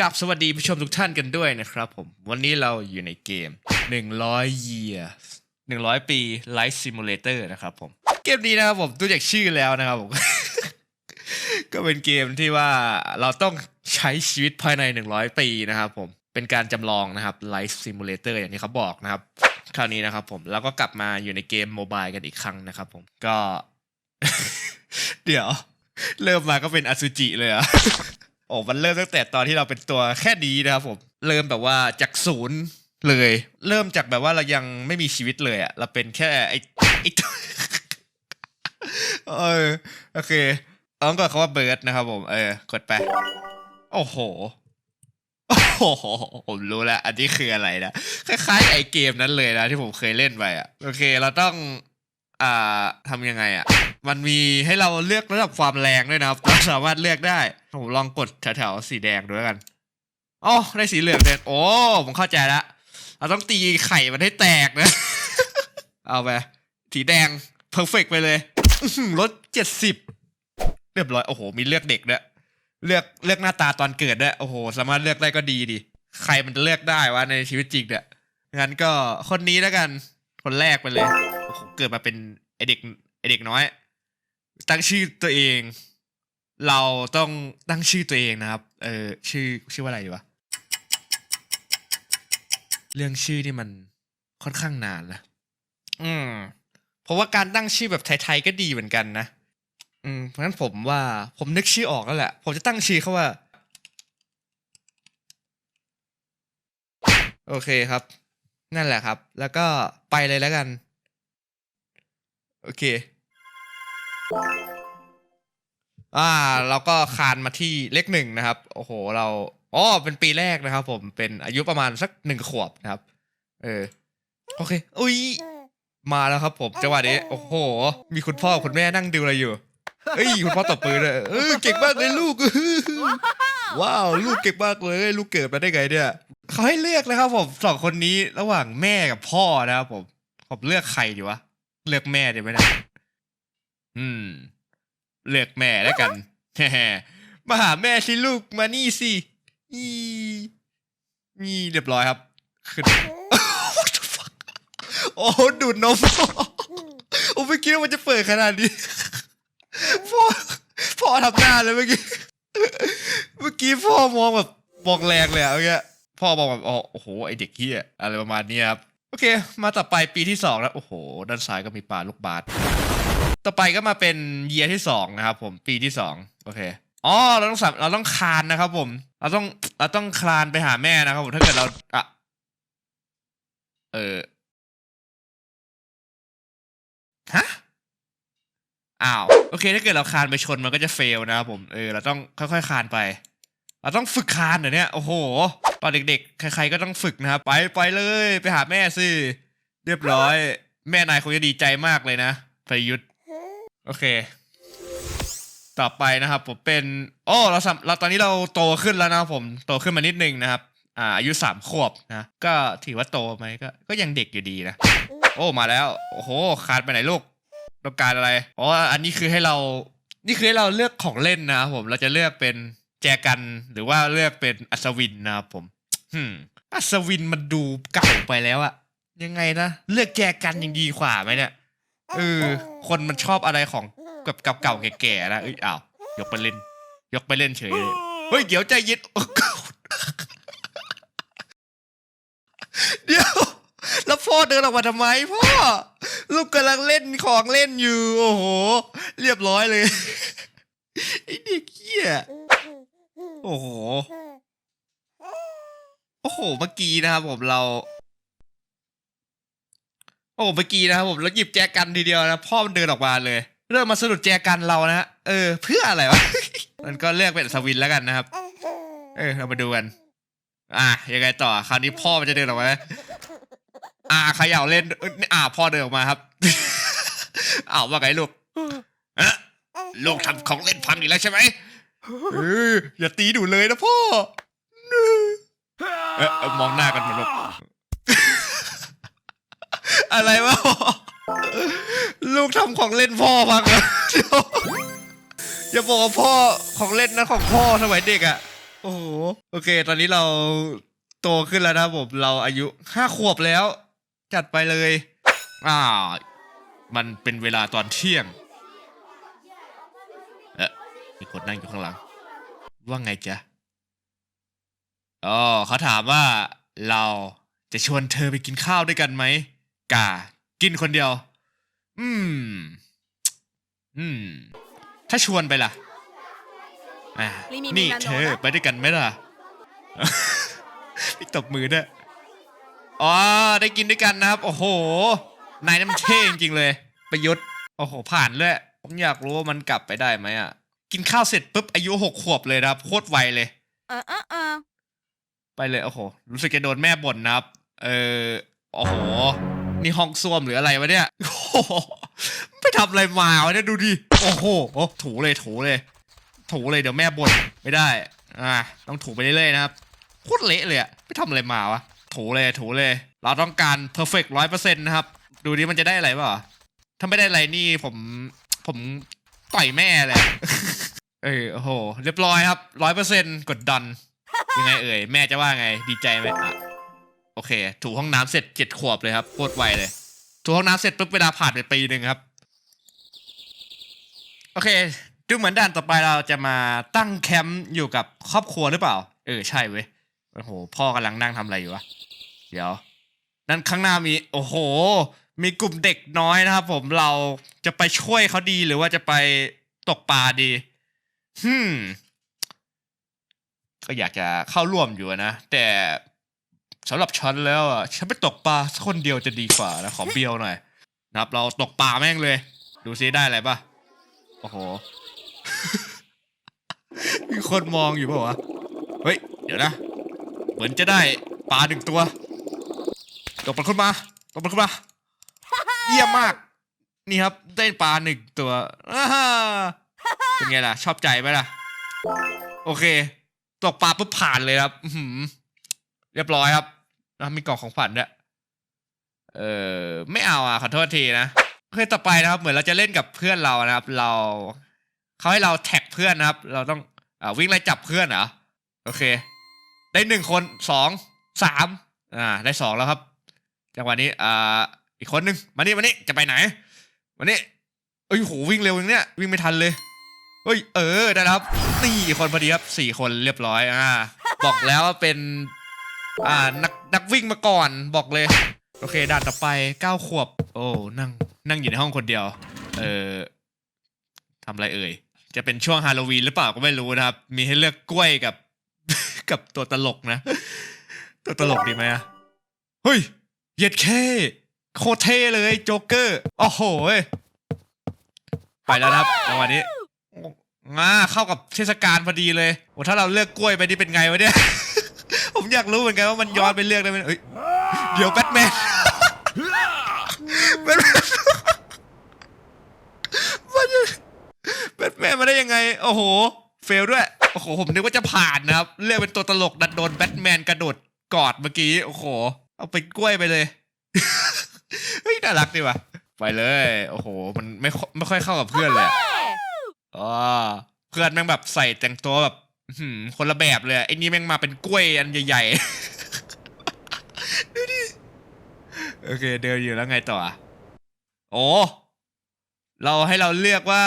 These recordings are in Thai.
กับสวัสดีผู้ชมทุกท่านกันด้วยนะครับผม วันนี้เราอยู่ในเกม 100 years 100 ปี Life Simulator นะครับผม เกมนี้นะครับผมดูจากชื่อแล้วนะครับผม ก็เป็นเกมที่ว่าเราต้องใช้ชีวิตภายใน 100 ปีนะครับผม เป็นการจำลองนะครับ Life Simulator อย่างที่เขาบอกนะครับ คราวนี้นะครับผมเราก็กลับมาอยู่ในเกมโมบายกันอีกครั้งนะครับผม ก็ เดี๋ยว เริ่มมาก็เป็นอสุจิเลยอะ อ้มันเริ่มตั้งแต่ตอนที่เราเป็นตัวแค่นี้นะครับผมเริ่มแบบว่าจากศูนย์เลย เริ่มจากแบบว่าเรายังไม่มีชีวิตเลยอะเราเป็นแค่ไอ้ไอ้ตัวเออโอเคต้องกดคำว่าเบิร์ดนะครับผมเออกดไป โอ้โหโอ้โหผมรู้แล้ว อันนี้คืออะไรนะคล้ายๆไอเกมนั้นเลยนะที่ผมเคยเล่นไปอะ โอเค เราต้อง อ่าทำยังไงอะ มันมีให้เราเลือกระดับความแรงด้วยนะครับเราสามารถเลือกได้ ผมลองกดแถวๆสีแดงดูแล้วกันอ๋อได้สีเหลืองแดงโอ้ผมเข้าใจละเราต้องตีไข่มันให้แตกนะ เอาไปสีแดงเพอร์เฟกไปเลยลดเจ็ดสิบเรียบร้อยโอ้โห มีเลือกเด็กด้วยเลือกเลือกหน้าตาตอนเกิดด้วยโอ้โห สามารถเลือกได้ก็ดีดิใครมันจะเลือกได้วะในชีวิตจริงเนี่ยงั้นก็คนนี้แล้วกัน คนแรกไปเลย เกิดมาเป็นไอเด็กไอเด็กน้อย ตั้งชื่อตัวเอง เราต้องตั้งชื่อตัวเองนะครับ เออชื่อชื่อว่าอะไรดีวะเรื่องชื่อนี่มันค่อนข้างนานนะอืม เพราะว่าการตั้งชื่อแบบไทยๆก็ดีเหมือนกันนะอืมเพราะฉะนั้นผมว่า ผมนึกชื่อออกแล้วแหละ ผมจะตั้งชื่อเขาว่า โอเคครับ นั่นแหละครับ แล้วก็ไปเลยแล้วกัน โอเค อ่า เราก็คานมาที่เลขหนึ่งนะครับ โอ้โห เราอ๋อเป็นปีแรกนะครับ ผมเป็นอายุประมาณสักหนึ่งขวบนะครับ เออ โอเค อุ้ยมาแล้วครับผมจังหวะนี้โอ้โห มีคุณพ่อคุณแม่นั่งดูอะไรอยู่เอ้ยคุณพ่อตบปืนเลยเออเก่งมากเลยลูกว้าวลูกเก่งมากเลย ลูกเกิดมาได้ไงเนี่ยเขาให้เลือกนะครับผมสองคนนี้ระหว่างแม่กับพ่อนะครับผมผมเลือกใครดีวะ เลือกแม่ดีไหมนะอืม เลือกแม่แล้วกันแฮ่มาหาแม่สิลูกมานี่สิอีนี่เรียบร้อยครับขึ้นโอ้ดูดนมโอ้ไม่คิดว่ามันจะเปิดขนาดนี้พ่อพ่อทำหน้าเลยเมื่อกี้เมื่อกี้พ่อมองแบบมองแรงเลยอะเมื่อกี้พ่อบอกแบบอ๋อโอ้โหไอเด็กเฮียอะไรประมาณนี้ครับ โอเค มาต่อไปปีที่สองแล้ว โอ้โห ด้านซ้ายก็มีปลาลูกบาสต่อไปก็มาเป็นเยียที่สองนะครับผมปีที่สองโอเคอ๋อเราต้องสับเราต้องคานนะครับผม เราต้องเราต้องคลานไปหาแม่นะครับผมถ้าเกิดเราอะเออฮะอ้าวโอเค ถ้าเกิดเราคานไปชนมันก็จะเฟลนะครับผมเออเราต้องค่อยๆคานไป เราต้องฝึกคานเหรอเนี่ยโอ้โห ตอนเด็กๆ ใครๆก็ต้องฝึกนะครับ ไปไปเลย ไปหาแม่สิ เรียบร้อย แม่นายคงจะดีใจมากเลยนะประยุทธ์ โอเค ต่อไปนะครับ ผมเป็นโอ้เราสเราตอนนี้เราโตขึ้นแล้วนะผม โตขึ้นมานิดนึงนะครับ อ่า อายุสามขวบนะ ก็ถือว่าโตไหมก็ ก็ยังเด็กอยู่ดีนะ โอ้มาแล้ว โอ้โหคลานไปไหนลูกต้องการอะไร อ๋อ อันนี้คือให้เรา นี่คือให้เราเลือกของเล่นนะครับผม เราจะเลือกเป็น แจกันหรือว่าเลือกเป็นอัศวินนะครับผมฮึอัศวินมันดูเก่าไปแล้วอะยังไงนะเลือกแจกันยังดีกว่าไหมเนี่ยเออคนมันชอบอะไรของแบบเก่าๆแก่ๆนะเอ้ยอ้าวยกไปเล่น ยกไปเล่นเฉยเลยเฮ้ยเดี๋ยวใจเย็นเดี๋ยวแล้วพ่อเดินออกมาทำไมพ่อ ลูกกำลังเล่นของเล่นอยู่ โอ้โห เรียบร้อยเลยไอ้เด็กเหี้ย โอ้โห โอ้โห เมื่อกี้นะครับผมเรา โอ้เมื่อกี้นะครับผมแล้วหยิบแจกันทีเดียวนะพ่อมันเดินออกมาเลย เริ่มมาสะดุดแจกันเรานะฮะ เออ เพื่ออะไรวะ มันก็เลือกเป็นอัศวินแล้วกันนะครับ เออ เรามาดูกัน อะ ยังไงต่อ คราวนี้พ่อมันจะเดินออกมาไหมอ่าเขย่าเล่น อ่า พ่อเดินออกมาครับอ้าวว่าไงลูกเอ๊ะลูกทำของเล่นพังอีกแล้วใช่ไหม เอออย่าตีดูเลยนะพ่อเอ๊ะเอ๊ะมองหน้ากันเหมือนลูกอะไรวะลูกทำของเล่นพ่อพังเหรอเดี๋ยวอย่าบอกว่าพ่อของเล่นนะของพ่อสมัยเด็กอะโอ้โหโอเค ตอนนี้เราโตขึ้นแล้วนะครับผมเราอายุห้าขวบแล้ว จัดไปเลย อ่า มันเป็นเวลาตอนเที่ยง มีคนนั่งอยู่ข้างหลัง ว่าไงจ๊ะอ๋อเขาถามว่าเราจะชวนเธอไปกินข้าวด้วยกันไหมกากินคนเดียว อืม อืม ถ้าชวนไปล่ะอ่าลิมินี่มินาโนะเธอไปด้วยกันไหมล่ะพี่ตบมือด้วยอ๋อ ได้กินด้วยกันนะครับ โอ้โห นายน้ำเท่จริงๆเลย ประยุทธ์ โอ้โห ผ่านเลย ผมอยากรู้ว่ามันกลับไปได้ไหมอะ กินข้าวเสร็จปุ๊บอายุหกขวบเลยนะครับโคตรไวเลย เออเออเออไปเลยโอ้โหรู้สึกจะโดนแม่บ่นนะครับ เออโอ้โหนี่ห้องส้วมหรืออะไรวะเนี่ยโอ้โหไปทำอะไรมาวะเนี่ยดูดิโอ้โหโอ้ถูเลยถูเลย ถูเลยเดี๋ยวแม่บ่นไม่ได้ อ่า ต้องถูไปเรื่อยๆนะครับโคตรเละเลยอะไปทำอะไรมาวะถูเลยถูเลย เราต้องการ perfect ร้อยเปอร์เซ็นต์นะครับ ดูดิมันจะได้อะไรเปล่าถ้าไม่ได้อะไรนี่ผมผม ต่อยแม่เลยเออโอ้โห เรียบร้อยครับร้อยเปอร์เซ็นต์กดดัน ยังไงเอ่ย แม่จะว่าไงดีใจไหมอะโอเค ถูห้องน้ำเสร็จเจ็ดขวบเลยครับโคตรไวเลย ถูห้องน้ำเสร็จปุ๊บเวลาผ่านไปปีหนึ่งครับ โอเค ดูเหมือนด่านต่อไปเราจะมาตั้งแคมป์อยู่กับครอบครัวหรือเปล่า เออใช่เว้ยโอ้โห พ่อกำลังนั่งทำอะไรอยู่วะเดี๋ยว นั่นข้างหน้ามี โอ้โห มีกลุ่มเด็กน้อยนะครับผมเรา จะไปช่วยเขาดีหรือว่าจะไปตกปลาดีฮึมก็อยากจะเข้าร่วมอยู่นะ แต่สำหรับฉันแล้วอะฉันไปตกปลาสักคนเดียวจะดีกว่านะขอเบียวหน่อยนะครับเราตกปลาแม่งเลย ดูซิได้อะไรปะโอ้โห มีคนมองอยู่ปล่าวะ เฮ้ย เดี๋ยวนะ เหมือนจะได้ปลาหนึ่งตัว ตกมันขึ้นมา ตกมันขึ้นมา เยี่ยมมาก นี่ครับได้ปลาหนึ่งตัวเป็นไงล่ะ ชอบใจไหมล่ะ โอเค ตกปลาปุ๊บผ่านเลยครับเรียบร้อยครับแล้วมีกล่องของฝันด้วยเออไม่เอาอะขอโทษทีนะโอเคต่อไปนะครับ เหมือนเราจะเล่นกับเพื่อนเรานะครับ เราเขาให้เราแท็กเพื่อนนะครับ เราต้องอ่าวิ่งไล่จับเพื่อนเหรอโอเค ได้หนึ่งคนสองสามอ่า ได้สองแล้วครับจังหวะนี้อ่าอีกคนหนึ่งมานี่มานี่จะไปไหน มานี่เอ้ยโหวิ่งเร็วอย่างเนี้ยวิ่งไม่ทันเลยเฮ้ยเออได้ครับนี่คนพอดีครับสี่คนเรียบร้อยอ่าบอกแล้วว่าเป็นอ่านักนักวิ่งมาก่อนบอกเลย โอเคด่านต่อไปเก้าขวบ โอ้นั่งนั่งอยู่ในห้องคนเดียว เออทำอะไรเอ่ยจะเป็นช่วงฮาโลวีนหรือเปล่าก็ไม่รู้นะครับ มีให้เลือกกล้วยกับ กับตัวตลกนะ ตัวตลกดีไหมอะเฮ้ยเหย็ดแค่ โคตรเท่เลยโจ๊กเกอร์โอ้โหยไปแล้วนะครับจังหวะนี้ง่าเข้ากับเทศกาลพอดีเลยโอ้ถ้าเราเลือกกล้วยไปนี่เป็นไงวะเนี่ย ผมอยากรู้เหมือนกันว่ามันย้อนไปเลือกได้ไหมเอ้ยเดี๋ยวแบทแมนแบทแมนมันแบทแมนมาได้ยังไง โอ้โห เฟลด้วย โอ้โห ผมนึกว่าจะผ่านนะครับ เลือกเป็นตัวตลกดันโดนแบทแมนกระโดดกอดเมื่อกี้ โอ้โห เอาไปกล้วยไปเลย เฮ้ยน่ารักดีว่ะไปเลย โอ้โห มันไม่ค่อยไม่ค่อยเข้ากับเพื่อนเลยอะอ๋อเพื่อนแม่งแบบใส่แต่งตัวแบบอื้อหือคนละแบบเลยอะไอ้นี่แม่งมาเป็นกล้วยอันใหญ่ๆ ดูดิ โอเค เดินอยู่แล้วไงต่ออะโอ้เราให้เราเลือกว่า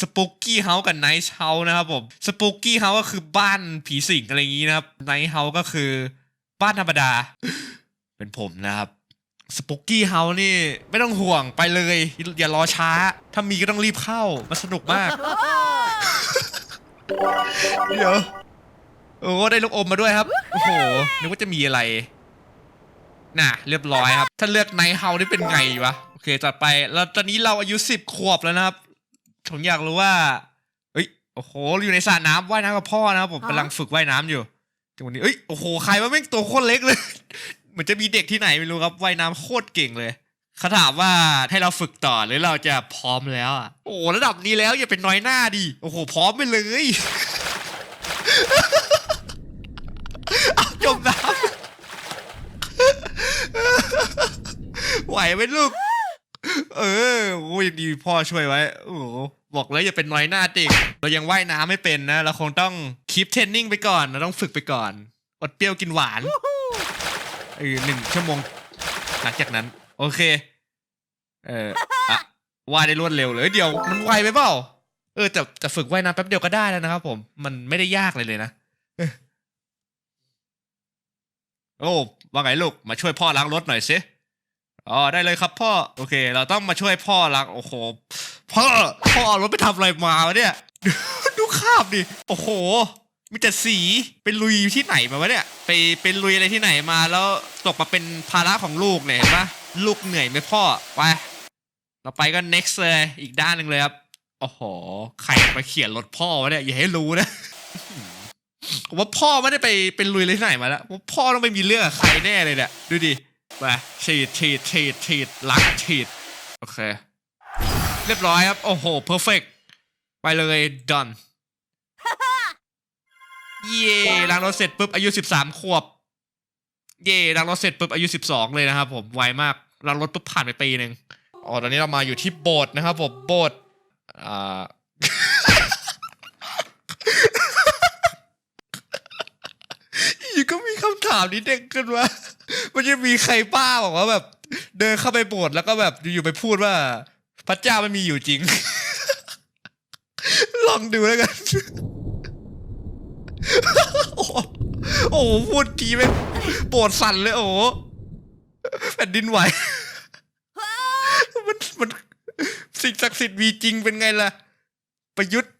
สปูกกี้เฮาส์กับไนท์เฮาส์นะครับผมสปูกกี้เฮาส์ก็คือบ้านผีสิงอะไรอย่างนี้นะครับไนท์เฮาส์ก็คือบ้านธรรมดา เป็นผมนะครับ สปูกกี้เฮาส์นี่ไม่ต้องห่วงไปเลย อย่ารอช้า ถ้ามีก็ต้องรีบเข้า มันสนุกมาก เดี๋ยว โอ้ได้ลูกอมมาด้วยครับ โอ้โห นึกว่าจะมีอะไร น่ะ เรียบร้อยครับ ถ้าเลือกไนท์เฮานี่เป็นไงวะ โอเคจัดไป แล้วตอนนี้เราอายุสิบขวบแล้วนะครับ ผมอยากรู้ว่า เอ้ย โอ้โห อยู่ในสระน้ำว่ายน้ำกับพ่อนะครับผมฮะกำลังฝึกว่ายน้ำอยู่จังหวะนี้เอ้ย โอ้โห ใครว่าแม่งตัวโคตรเล็กเลย เหมือนจะมีเด็กที่ไหนไม่รู้ครับว่ายน้ำโคตรเก่งเลยเขาถามว่าให้เราฝึกต่อหรือเราจะพร้อมแล้วอะโอ้ระดับนี้แล้วอย่าเป็นน้อยหน้าดิโอ้โหพร้อมไปเลยเอาจมน้ำไหวไหมลูก เออโอ้ยดีพ่อช่วยไว้โอ้บอกแล้วอย่าเป็นน้อยหน้าติกเรายังว่ายน้ำไม่เป็นนะเราคงต้องคีปเทรนนิ่งไปก่อนเราต้องฝึกไปก่อนอดเปรี้ยวกินหวาน เออหนึ่งชั่วโมง หลังจากนั้น โอเค เอออะว่ายได้รวดเร็วเลยเดี๋ยวมันไวไปเปล่าเออแต่แต่ฝึกว่ายน้ำแป๊บเดียวก็ได้แล้วนะครับผมมันไม่ได้ยากเลยเลยนะโอ้ว่าไงลูกมาช่วยพ่อล้างรถหน่อยสิอ๋อได้เลยครับพ่อโอเค เราต้องมาช่วยพ่อล้างโอ้โหพ่อพ่อเอารถไปทำอะไรมาวะเนี่ยดูดูคราบดิโอ้โห มีแต่สีไปลุยที่ไหนมาวะเนี่ย ไปไปลุยอะไรที่ไหนมาแล้วตกมาเป็นภาระของลูกเนี่ยเห็นปะลูกเหนื่อยไหมพ่อไปเราไปก็ next เลยอีกด้านหนึ่งเลยครับโอ้โหใครมาเขียนรถพ่อวะเนี่ยอย่าให้รู้นะผมว่าพ่อไม่ได้ไปเป็นลุยเลยที่ไหนมาแล้วว่าพ่อต้องไปมีเรื่องกับใครแน่เลยเนี่ยดูดิไปฉีดฉีดฉีดฉีดล้างฉีดโอเค เรียบร้อยครับ โอ้โห perfect ไปเลย done เย่ล้างรถเสร็จปุ๊บอายุสิบสามขวบ เย่ล้างรถเสร็จปุ๊บอายุสิบสองเลยนะครับผมไวมากล้างรถปุ๊บผ่านไปปีหนึ่งอ๋อตอนนี้เรามาอยู่ที่โบสถ์นะครับผมโบสถ์อ่าอยู่ก็มีคำถามนี้เด็กขึ้นว่า มันจะมีใครบ้าบอกว่าแบบ เดินเข้าไปโบสถ์แล้วก็แบบอยู่ๆไปพูดว่า พระเจ้ามันมีอยู่จริง ลองดูแล้วกัน โอ้โหโอ้พูดทีไม่งโบสถ์สั่นเลยโอ้โหแผ่นดินไหว มันมันสิ่งศักดิ์สิทธิ์มีจริงเป็นไงล่ะ ประยุทธ์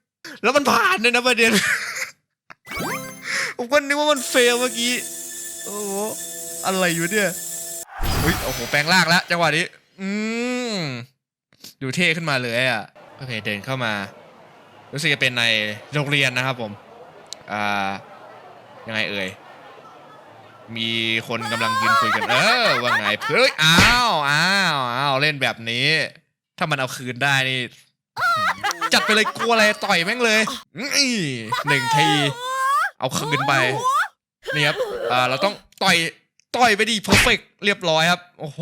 แล้วมันผ่านเลยนะประเด็น ผมก็นึกว่ามันเฟลเมื่อกี้ โอ้โหอะไรอยู่เนี่ยเฮ้ยโอ้โห แปลงร่างแล้วจังหวะนี้ อืมดูเท่ขึ้นมาเลยอะโอเคเดินเข้ามา รู้สึกจะเป็นในโรงเรียนนะครับผม อ่ายังไงเอ่ยมีคนกำลังยืนคุยกันเออว่าไงเฮ้ยอ้าวอ้าวอ้าวเล่นแบบนี้ ถ้ามันเอาคืนได้นี่จัดไปเลยกลัวอะไรต่อยแม่งเลยนี่หนึ่งทีเอาคืนไปนี่ครับอ่าเราต้องต่อยต่อยไปดีเพอร์เฟกเรียบร้อยครับ โอ้โห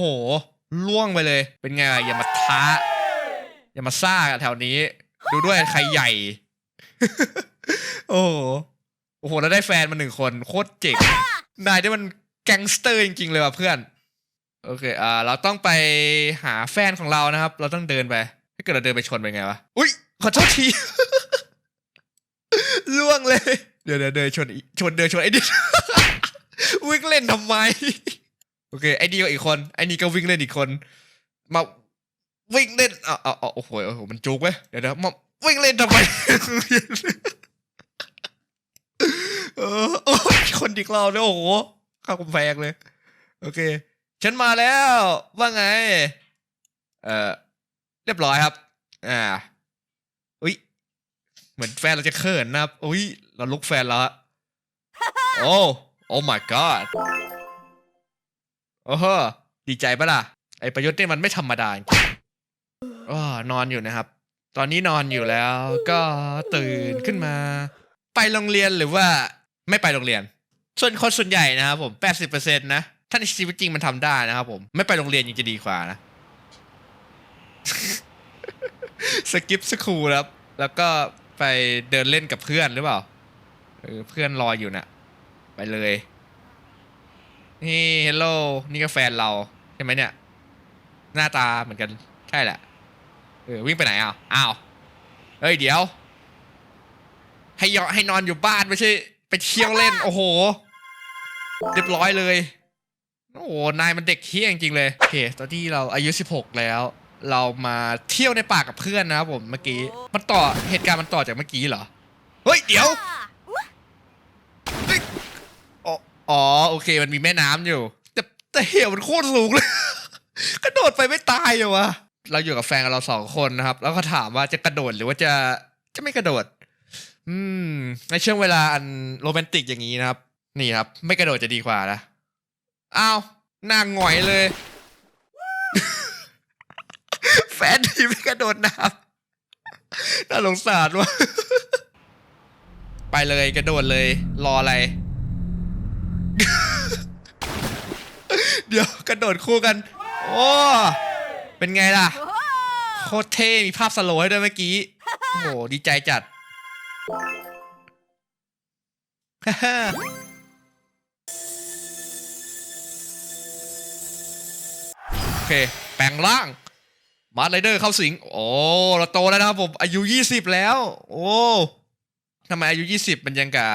ล่วงไปเลย เป็นไงอย่ามาท้า อย่ามาซ่ากันแถวนี้ ดูด้วยใครใหญ่ โอ้โหโอ้โหแล้วได้แฟนมาหนึ่งคนโคตรเจ๋งนายได้มันแก๊งสเตอร์จริงๆเลยว่ะเพื่อน โอเคอ่าเราต้องไปหาแฟนของเรานะครับ เราต้องเดินไป ถ้าเกิดเราเดินไปชนเป็นไงวะอุ้ยขอโทษทีล่วงเลย เดี๋ยวเดี๋ยวเดินชนอีชนเดินชนไอ้ดิวิ่งเล่นทำไม โอเค ไอ้นี่ก็อีกคน ไอ้นี่ก็วิ่งเล่นอีกคน มาวิ่งเล่นอะอะอะโอ้โหโอ้โหมันจุกไหมเดี๋ยวเดี๋ยวมาวิ่งเล่นทำไม เออโอ้ยคนอีกเราเนี่ยโอ้โหเข้ากำแพงเลย โอเค ฉันมาแล้ว ว่าไง เออเรียบร้อยครับ อ่าอุ้ยเหมือนแฟนเราจะเขินนะครับอุ้ยเราลุกแฟนแล้วอะโอ้โอ้ my god โอ้โหดีใจปะล่ะ ไอประยุทธ์เนี่ยมันไม่ธรรมดาจริงๆอ๋อนอนอยู่นะครับ ตอนนี้นอนอยู่แล้ว ก็ตื่นขึ้นมา ไปโรงเรียนหรือว่า ไม่ไปโรงเรียน ส่วนคนส่วนใหญ่นะครับผมแปดสิบเปอร์เซ็นต์นะถ้าในชีวิตจริงมันทำได้นะครับผม ไม่ไปโรงเรียนยังจะดีกว่านะสกิปสคูลครับ แล้วก็ไปเดินเล่นกับเพื่อนหรือเปล่าเออเพื่อนรออยู่นะ่ะ ไปเลย นี่เฮลโลนี่ก็แฟนเราใช่ไหมเนี่ย หน้าตาเหมือนกันใช่แหละเออวิ่งไปไหนอะอ้าวเฮ้ยเดี๋ยว ให้ยอให้นอนอยู่บ้านไม่ใช่ ไปเที่ยวเล่น โอ้โห เรียบร้อยเลย โอ้โห นายมันเด็กเที่ยงจริงเลยโอเค ตอนที่เราอายุ 16 แล้ว เรามาเที่ยวในป่ากับเพื่อนนะครับผมเมื่อกี้มันต่อเหตุการณ์มันต่อจากเมื่อกี้เหรอ เฮ้ย เดี๋ยวอ๋ออ๋อโอเค มันมีแม่น้ำอยู่ แต่แต่เหวมันโคตรสูงเลย กระโดดไปไม่ตายเลยวะเราอยู่กับแฟนเราสองคนนะครับ แล้วก็ถามว่าจะกระโดดหรือว่าจะจะไม่กระโดด อืม ในช่วงเวลาอันโรแมนติกอย่างนี้นะครับ นี่ครับ ไม่กระโดดจะดีกว่านะอ้าวน้าหงอยเลย แฟนทีไม่กระโดดน้ำน่าสงสารวะไปเลยกระโดดเลย รออะไร เดี๋ยวกระโดดคู่กัน โอ้เป็นไงล่ะ โคตรเท่มีภาพสโลว์ให้ด้วยเมื่อกี้ โอ้โหดีใจจัด โอเค แปลงร่าง มาร์ไรเดอร์เข้าสิง โอ้เราโตแล้วนะครับผม อายุยี่สิบแล้ว โอ้ทำไมอายุยี่สิบมันยังกะ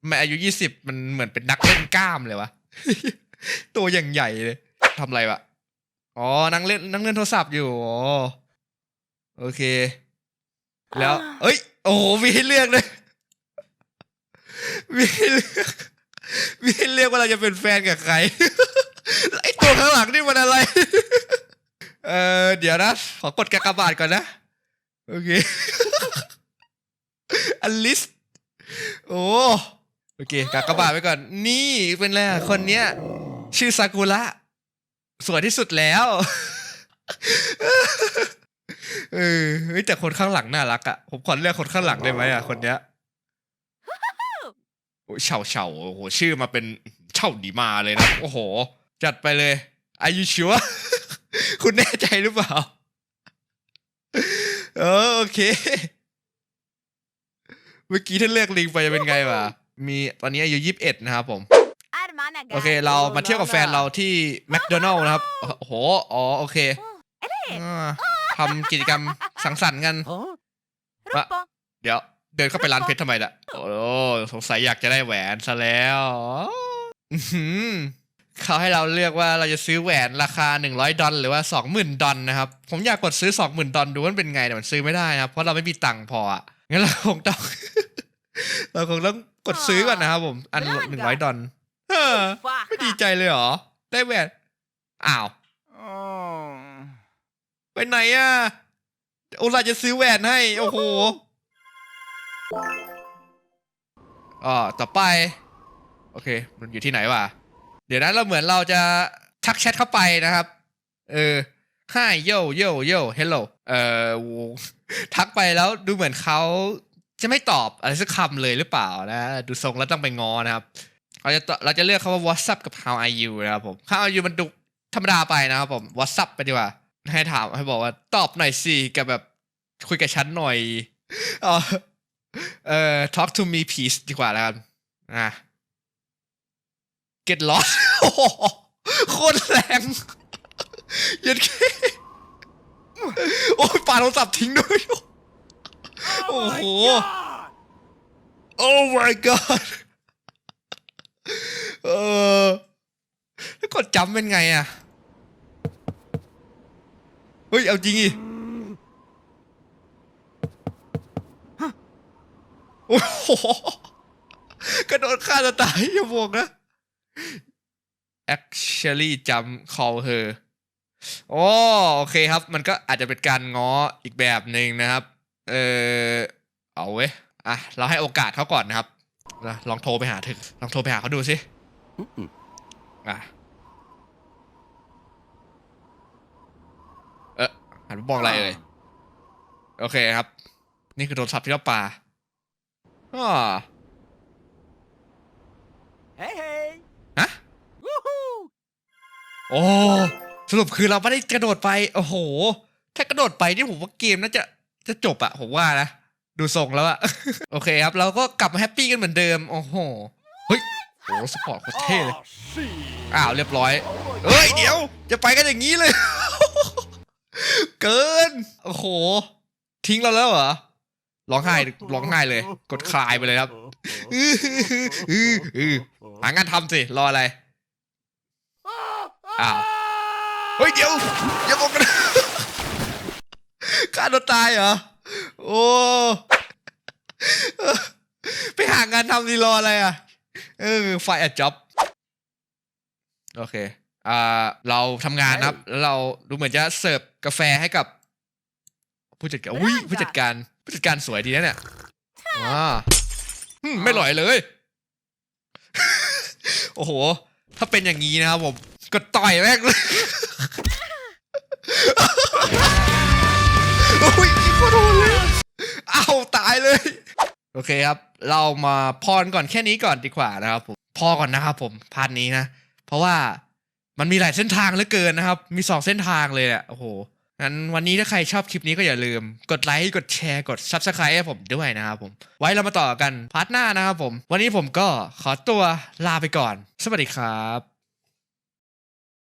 ทำไมอายุยี่สิบมันเหมือนเป็นนักเล่นกล้ามเลยวะ ตัวอย่างใหญ่เลยทำอะไรวะ อ๋อ นั่งเล่นนั่งเล่นโทรศัพท์อยู่อ๋อโอเค แล้ว เอ้ย โอ้โหมีให้เลือกเลยมีให้เลือกมีให้เลือกว่าเราจะเป็นแฟนกับใครไอตัวข้างหลังนี่มันอะไร เออเดี๋ยวนะ ขอกดกากบาทก่อนนะ โอเคอลิสโอ้โอเคกากบาทไว้ก่อน นี่เป็นแรคนเนี้ย ชื่อซากุระสวยที่สุดแล้ว เออเฮ้ยแต่คนข้างหลังน่ารักอะผมขอเลือกคนข้างหลังได้ไหมอะคนเนี้ยโอ้ยเฉาเฉาโอ้โหชื่อมาเป็นเฉาดีมาเลยนะโอ้โห จัดไปเลยอายุชัวคุณแน่ใจหรือเปล่าเออโอเคเมื่อกี้ท่านเลือกลิงไปจะเป็นไงวะมีตอนนี้อายุยี่สิบเอ็ดนะครับผม โอเค เรามาเที่ยวกับแฟนเราที่แมคโดนัลล์นะครับ โอ้โห อ๋อ โอเคอ่า ทำกิจกรรมสังสรรค์กันเดี๋ยว เดินเข้าไปร้านเพชรทำไมล่ะ โอ้สงสัยอยากจะได้แหวนซะแล้วอื้อหือเขาให้เราเลือกว่าเราจะซื้อแหวนราคา 100 ดอลหรือว่า 20,000 ดอลนะครับ ผมอยากกดซื้อ 20,000 ดอลดูว่ามันเป็นไงแต่มันซื้อไม่ได้นะครับ เพราะเราไม่มีตังค์พออะงั้นเราคงต้อง เราคงต้องกดซื้อก่อนนะครับผม อันหนึ่งร้อยดอลเออ ไม่ดีใจเลยเหรอ ได้แหวน อ้าว ไปไหนอะโอลาจะซื้อแหวนให้ โอ้โหอ๋อต่อไป โอเค มันอยู่ที่ไหนวะ เดี๋ยวนั้นเราเหมือนเราจะทักแชทเข้าไปนะครับ เออ hi yo yo yo hello เอ่อ ทักไปแล้วดูเหมือนเขาจะไม่ตอบอะไรสักคำเลยหรือเปล่านะ ดูทรงแล้วต้องไปงอนะครับ เราจะตเราจะเลือกคำว่า what's up กับ how are you นะครับผม how are you มันดูธรรมดาไปนะครับผม what's up ไปดีกว่า ให้ถามให้บอกว่า ตอบหน่อยสิกับแบบคุยกับฉันหน่อยเออเอ่อ talk to me please ดีกว่าแล้วกันอะ get lost โอ้โหโคตรแรงเยันแค่โอ้ยปาโทรศัพท์ทิ้งด้วย โอ้โห Oh my god เออแล้วกดจำเป็นไงอะ เฮ้ย เอาจริงอีโอ้โหกระโดดฆ่าตัวตายอย่าบอกนะ actually จำ call her โอ้โอเคครับ มันก็อาจจะเป็นการง้ออีกแบบหนึ่งนะครับ เออเอาเว้ยอะ เราให้โอกาสเขาก่อนนะครับนะลองโทรไปหาถึงลองโทรไปหาเขาดูสิอะ เออ หันไปบอกอะไรเอ่ยโอเคครับ นี่คือโทรศัพท์ที่เราปาอ๋อ Hey, hey. ฮะ Woohoo! โอ้สรุปคือเราไม่ได้กระโดดไป โอ้โห ถ้ากระโดดไปนี่ผมว่าเกมน่าจะจะจบอะผมว่านะ ดูทรงแล้วอะโอเคครับ เราก็กลับมาแฮปปี้กันเหมือนเดิม โอ้โห เฮ้ย โอ้สปอร์ตโคตรเท่เลย Oh, see. อ้าว เรียบร้อยเอ้ย เดี๋ยว จะไปกันอย่างนี้เลย เกิน โอ้โห ทิ้งเราแล้วเหรอ ร้องไห้ ร้องไห้เลย กดคลายไปเลยครับอืออืออือหางานทำสิ รออะไร อ้าว เฮ้ย เดี๋ยว อย่าบอกกันฆ่าตัวตายเหรอ โอ้ ไปหางานทำดีรออะไรอะ เออ ไฟอัดจ็อบ โอเค เราทำงานนะครับแล้วเราดูเหมือนจะเสิร์ฟกาแฟให้กับ ผู้จัดการอุ้ยผู้จัดการผู้จัดการสวยดีนะเนี่ยอ่าอืมไม่หล่อยเลย โอ้โห ถ้าเป็นอย่างนี้นะครับผมก็ต่อยแม่งเลยโอ้ยขอโทษเลยเอาตายเลย โอเคครับ เรามาพรก่อนแค่นี้ก่อนดีกว่านะครับผม พอก่อนนะครับผมพาร์ทนี้นะ เพราะว่า มันมีหลายเส้นทางเหลือเกินนะครับ มีสองเส้นทางเลยอะโอ้โหงั้นวันนี้ถ้าใครชอบคลิปนี้ก็อย่าลืม กดไลค์กดแชร์กด Subscribe ให้ผมด้วยนะครับผม ไว้เรามาต่อกันพาร์ทหน้านะครับผม วันนี้ผมก็ขอตัวลาไปก่อน สวัสดีครับ